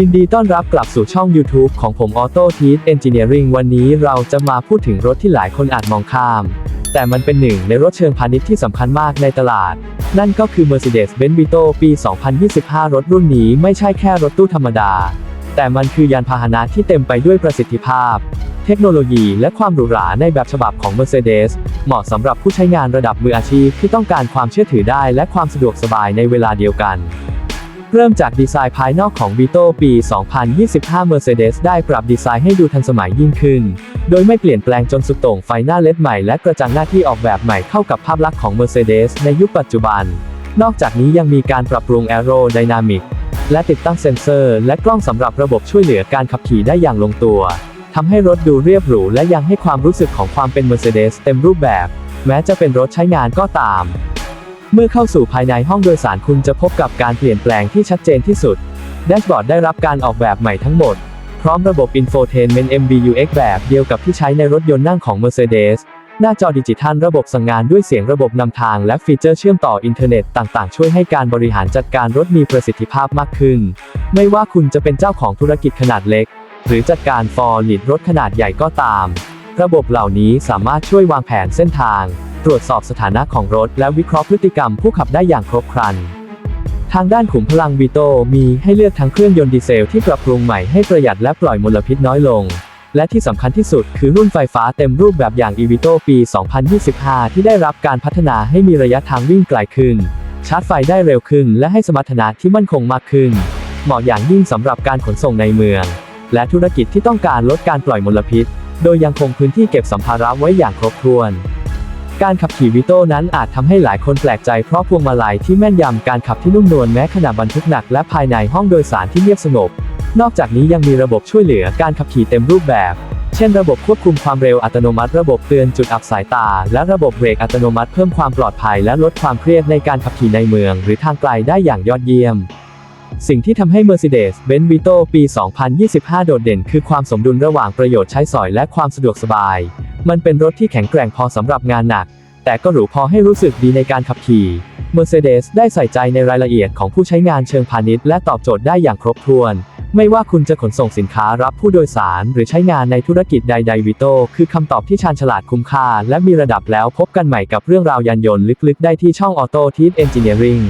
ยินดีต้อนรับกลับสู่ช่อง YouTube ของผม Auto t e a Engineering วันนี้เราจะมาพูดถึงรถที่หลายคนอาจมองข้าม แต่มันเป็นหนึ่งในรถเชิงพาณิชย์ที่สำคัญมากในตลาด นั่นก็คือ Mercedes-Benz Vito ปี 2025 รถรุ่นนี้ไม่ใช่แค่รถตู้ธรรมดา แต่มันคือยานพาหนะที่เต็มไปด้วยประสิทธิภาพ เทคโนโลยีและความหรูหราในแบบฉบับของ Mercedes เหมาะสำหรับผู้ใช้งานระดับมืออาชีพที่ต้องการความเชื่อถือได้และความสะดวกสบายในเวลาเดียวกัน เริ่มจากดีไซน์ภายนอกของ Vito ปี 2025 Mercedes ได้ปรับดีไซน์ให้ดูทันสมัยยิ่งขึ้น โดยไม่เปลี่ยนแปลงจนสุดโต่งไฟหน้าเลดใหม่และกระจังหน้าที่ออกแบบใหม่เข้ากับภาพลักษณ์ของ Mercedes ในยุคปัจจุบัน นอกจากนี้ยังมีการปรับปรุง Aerodynamic และติดตั้งเซ็นเซอร์ และกล้องสำหรับระบบช่วยเหลือการขับขี่ได้อย่างลงตัวทำให้รถดูเรียบหรูและยังให้ความรู้สึกของความเป็น Mercedes เต็มรูปแบบ แม้จะเป็นรถใช้งานก็ตาม เมื่อเข้าสู่ภายในห้องโดยสารคุณจะพบกับการเปลี่ยนแปลงที่ชัดเจนที่สุด แดชบอร์ดได้รับการออกแบบใหม่ทั้งหมด พร้อมระบบ Infotainment MBUX แบบเดียวกับที่ใช้ในรถยนต์นั่งของ Mercedes หน้าจอดิจิทัลระบบสั่งงานด้วยเสียงระบบนำทางและฟีเจอร์เชื่อมต่ออินเทอร์เน็ตต่างๆ ช่วยให้การบริหารจัดการรถมีประสิทธิภาพมากขึ้น ไม่ว่าคุณจะเป็นเจ้าของธุรกิจขนาดเล็ก หรือจัดการฟอร์ลิดรถขนาดใหญ่ก็ตาม ระบบเหล่านี้สามารถช่วยวางแผนเส้นทาง ตรวจสอบสถานะของรถ และวิเคราะห์พฤติกรรมผู้ขับได้อย่างครบครัน ทางด้านขุมพลังวีโตมีให้เลือกทั้งเครื่องยนต์ดีเซลที่ปรับปรุงใหม่ให้ประหยัดและปล่อยมลพิษน้อยลง และที่สำคัญที่สุดคือรุ่นไฟฟ้าเต็มรูปแบบอย่าง e-Vito ปี 2025 ที่ได้รับการพัฒนาให้มีระยะทางวิ่งไกลขึ้น ชาร์จไฟได้เร็วขึ้น และให้สมรรถนะที่มั่นคงมากขึ้น เหมาะอย่างยิ่งสำหรับการขนส่งในเมือง และธุรกิจที่ต้องการลดการปล่อยมลพิษ โดยยังคงพื้นที่เก็บสัมภาระไว้อย่างครบถ้วน การขับขี่วิโต้นั้นอาจทำให้หลายคนแปลกใจเพราะพวงมาลัยที่แม่นยำการขับที่นุ่มนวลแม้ขณะบรรทุกหนักและภายในห้องโดยสารที่เงียบสงบ นอกจากนี้ยังมีระบบช่วยเหลือการขับขี่เต็มรูปแบบ เช่นระบบควบคุมความเร็วอัตโนมัติ ระบบเตือนจุดอับสายตา และระบบเบรกอัตโนมัติเพิ่มความปลอดภัยและลดความเครียดในการขับขี่ในเมือง หรือทางไกลได้อย่างยอดเยี่ยม สิ่งที่ทำให้ Mercedes-Benz Vito ปี 2025 โดดเด่นคือความสมดุลระหว่างประโยชน์ใช้สอยและความสะดวกสบาย มันเป็นรถที่แข็งแกร่งพอสำหรับงานหนัก แต่ก็หรูพอให้รู้สึกดีในการขับขี่ Mercedes ได้ใส่ใจในรายละเอียดของผู้ใช้งานเชิงพาณิชย์และตอบโจทย์ได้อย่างครบถ้วน ไม่ว่าคุณจะขนส่งสินค้ารับผู้โดยสาร หรือใช้งานในธุรกิจใดๆวิโตคือคำตอบที่ชาญฉลาดคุ้มค่า และมีระดับแล้วพบกันใหม่กับเรื่องราวยานยนต์ลึกๆ ได้ที่ช่อง Auto t e a Engineering